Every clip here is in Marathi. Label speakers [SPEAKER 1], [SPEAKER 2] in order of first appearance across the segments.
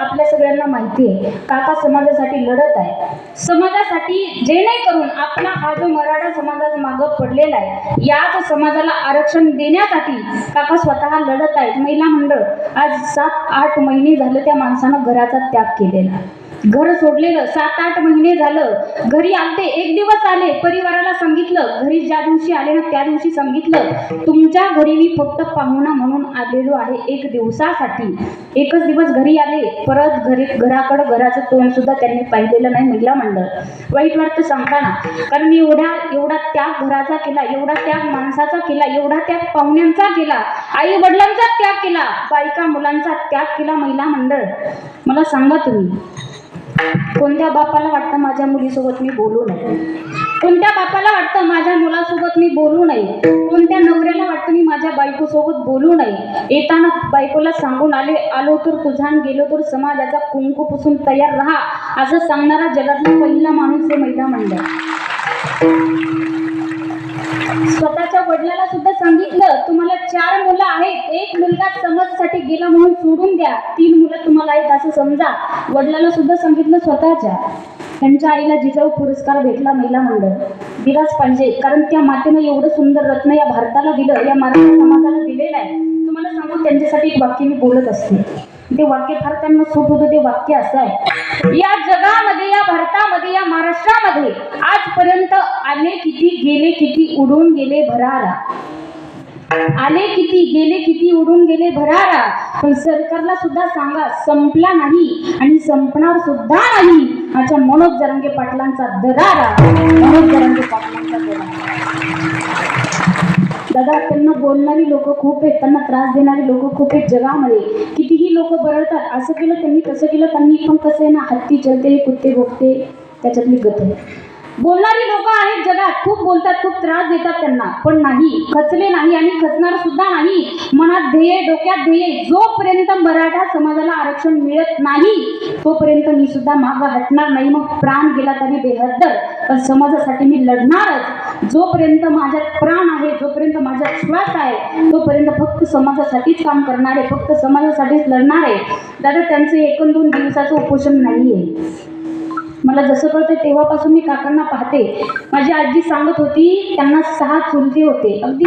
[SPEAKER 1] आपल्या सगळ्यांना माहिती आहे. काका समाजासाठी लढत आहे. समाजासाठी जेणेकरून आपला हा जो मराठा समाजाचा मागं पडलेला आहे याच समाजाला आरक्षण देण्यासाठी काका स्वतः लढत आहेत. महिला मंडळ आज सात आठ महिने झालं त्या माणसानं घराचा त्याग केलेला. घर सोडलेलं सात आठ महिने झालं. घरी आलते एक दिवस आले परिवाराला सांगितलं घरी ज्या दिवशी आले ना त्या दिवशी सांगितलं तुमच्या घरी मी फक्त पाहुणा म्हणून आलेलो आहे एक दिवसासाठी. एकच दिवस घरी आले परत घरी घराकडं घराचं तोंड सुद्धा त्यांनी पाहिलेलं नाही महिला मंडळ. वाईट वाटतं सांगताना कारण एवढ्या एवढा त्याग घराचा केला एवढा त्याग माणसाचा केला एवढा त्याग पाहुण्यांचा केला आई वडिलांचा त्याग केला बायका मुलांचा त्याग केला महिला मंडळ. मला सांगा तुम्ही कोणत्या बापाला वाटतं माझ्या मुलीसोबत मी बोलू नये? कोणत्या बापाला वाटतं माझ्या मुलासोबत मी बोलू नये? कोणत्या नवऱ्याला वाटतं मी माझ्या बायकोसोबत बोलू नये? येताना बायकोला सांगून आले आलो तर तुझान गेलो तर समाजाचा कुंकू पुसून तयार राहा. असं सांगणारा जगातला पहिला माणूस हे महिला मंडळ. स्वतःच्या वडिलाला सुद्धा सांगितलं तुम्हाला चार मुलं आहेत. एक मुलगा समजसाठी गेला म्हणून सोडून द्या. तीन मुलं तुम्हाला आहेत असं समजा. वडिलाला सुद्धा सांगितलं स्वतःच्या. त्यांच्या आईला जिजाऊ पुरस्कार भेटला महिला मंडळ. दिलाच पाहिजे कारण त्या मातेनं एवढं सुंदर रत्न या भारताला दिलं या मराठी समाजाला दिलेलं आहे. तुम्हाला सांगून त्यांच्यासाठी एक वाक्य मी बोलत असते. ते वाक्य फार त्यांना सूट होतं ते वाक्य असं आहे. या जगामध्ये या भारतामध्ये या महाराष्ट्रामध्ये आजपर्यंत आले किती गेले किती उडून गेले भरारा. आले किती गेले किती उडून गेले भरारा. पण सरकारला सुद्धा सांगा संपला नाही आणि संपणार सुद्धा नाही. माझ्या मनोज जरंगे पाटलांचा दरारा. मनोज जरंगे पाटलांचा दरारा. दादा त्यांना बोलणारी लोक खूप आहेत. त्यांना त्रास देणारी लोक खूप आहेत जगामध्ये. कितीही लोक बरळतात असं केलं त्यांनी तसं केलं त्यांनी पण कसं आहे ना हत्ती चलते कुत्ते भोगते त्याच्यातली गत आहे. बोलणारी लोक आहेत जगात. खूप बोलतात खूप त्रास देतात त्यांना. पण नाही. खचले नाही आणि खचणार सुद्धा नाही. मनात ध्येय डोक्यात ध्येय. जोपर्यंत मराठा समाजाला आरक्षण मिळत नाही तोपर्यंत मी सुद्धा मागं हटणार नाही. मग प्राण गेला तरी बेहद्दर. पण समाजासाठी मी लढणारच. जोपर्यंत माझ्यात प्राण आहे जोपर्यंत माझ्यात श्वास आहे तोपर्यंत फक्त समाजासाठीच काम करणार आहे फक्त समाजासाठीच लढणार. आहे दादा त्यांचं एक दोन दिवसाचं उपोषण नाही आहे मला जसं कळतं तेव्हापासून मी काकांना पाहते. माझी आजी सांगत होती त्यांना सहा चुलते होते. अगदी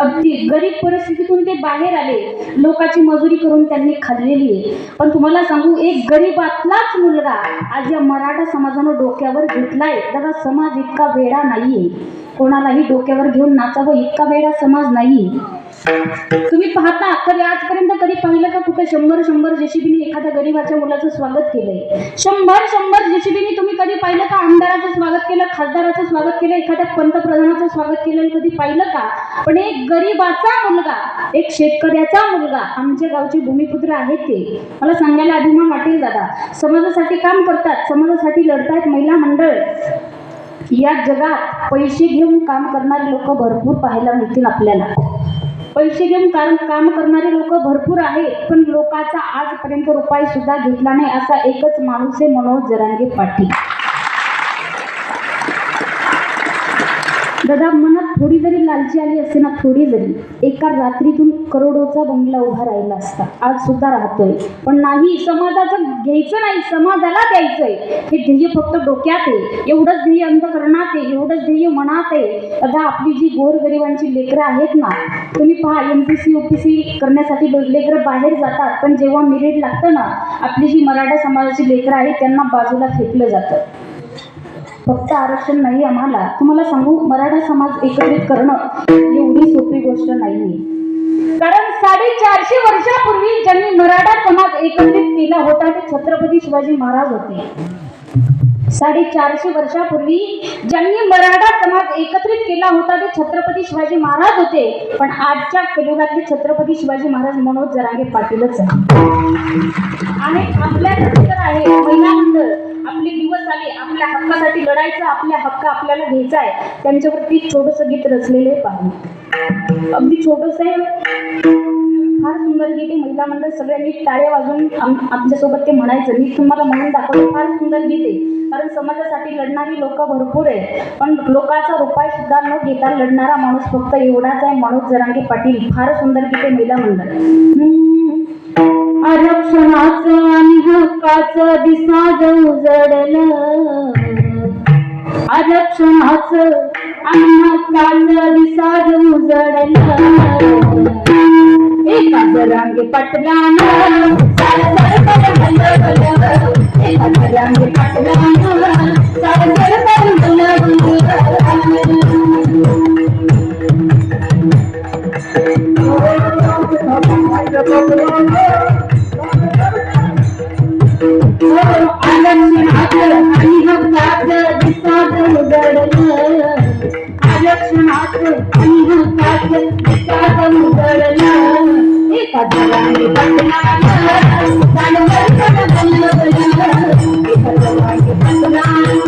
[SPEAKER 1] अगदी गरीब परिस्थितीतून ते बाहेर आले. लोकाची मजुरी करून त्यांनी खाल्लेली आहे. पण तुम्हाला सांगू एक गरीबातलाच मुलगा आज या मराठा समाजानं डोक्यावर घेतलाय. दादा समाज इतका वेळा नाहीये. कोणालाही डोक्यावर घेऊन नाचावं इतका वेळा समाज नाही तुम्ही पाहता कधी आजपर्यंत पाहिलं का कुठे शंभर शंभर जेसीबीने एखाद्या गरीबाच्या मुलाचं स्वागत केलंय? शंभर शंभर जेसीबीने तुम्ही कधी पाहिलं का आमदाराचं स्वागत केलं खासदाराचं स्वागत केलं एखाद्या पंतप्रधानाचं स्वागत केलं कधी पाहिलं का? पण एक गरीबाचा मुलगा एक शेतकऱ्याचा मुलगा आमच्या गावचे भूमिपुत्र आहेत ते. मला सांगायला अभिमान वाटेल दादा. समाजासाठी काम करतात समाजासाठी लढतायत महिला मंडळ. या जगात पैसे घेऊन काम करणारे लोक भरपूर पाहायला मिळतील आपल्याला. पैसे घेऊन कारण काम करणारे लोक भरपूर आहेत पण लोकाचा आजपर्यंत रुपये सुद्धा घेतला नाही असा एकच माणूस आहे मनोज जरांगे पाटील. दादा मनात थोडी जरी लालची आली असते ना थोडी जरी एका रात्रीतून करोडोचा बंगला उभा राहिला असता. आज सुद्धा राहतोय. पण नाही समाजाचं घ्यायचं नाही समाजाला द्यायचंय. हे ध्येय फक्त डोक्यात आहे. एवढंच ध्येय अंतकरणात आहे एवढंच ध्येय मनात आहे. दादा आपली जी गोरगरिबांची लेकरं आहेत ना तुम्ही पहा M P C O P C करण्यासाठी लेकरं बाहेर जातात. पण जेव्हा मिरिट लागतं ना आपली जी मराठा समाजाची लेकरं आहेत त्यांना बाजूला फेकलं जातं. फक्त आरक्षण नाही आम्हाला. तुम्हाला सांगू मराठा समाज एकत्रित करणं एवढी सोपी गोष्ट नाही कारण साडेचारशे वर्षापूर्वी ज्यांनी मराठा समाज एकत्रित केला होता ते छत्रपती शिवाजी महाराज होते. साडेचारशे वर्षापूर्वी ज्यांनी मराठा समाज एकत्रित केला होता ते छत्रपती शिवाजी महाराज होते. पण आजच्या कलियुगातले छत्रपती शिवाजी महाराज मनोज जरांगे पाटीलच आहे आणि आपल्याकडे तर आहे महिला मंडळ. आपले दिवस आले आपल्या हक्कासाठी लढायचं आपल्या हक्क आपल्याला घ्यायचा आहे. त्यांच्यावरती छोटस गीत रचलेलं आहे अगदी छोटस आहे फार सुंदर गीत आहे. महिला मंडळ सगळ्यांनी टाळ्या वाजवून आमच्यासोबत ते म्हणायचं. मी तुम्हाला म्हणून दाखवलं फार सुंदर गीत आहे. कारण समाजासाठी लढणारी लोक भरपूर आहे पण लोकांचा रुपये सुद्धा न घेता लढणारा माणूस फक्त एवढाच आहे. मनोज जरांगे पाटील फार सुंदर गीत आहे महिला मंडळ. हम्म. आरक्षणाचं हक्काचं दिसाज उजडलं आरक्षणाचं आणि हक्काचं दिसाज उजडलं एका जरांगे पटलानं सारं हलवलं. एका जरांगे पटलानं सारं सरपट हलवलं. அலம்பினாக அறிவத்தாக விசாத உதடல அலட்சணாக அறிவத்தாக விசாத உதடல கதலாணி பட்டனாக கணவர் கணவல்லவனாக கதலாணி பட்டனாக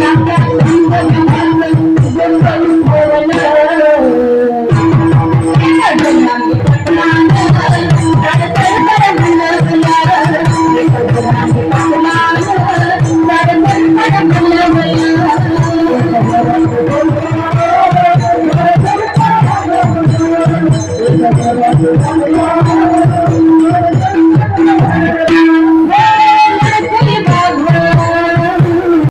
[SPEAKER 1] I'm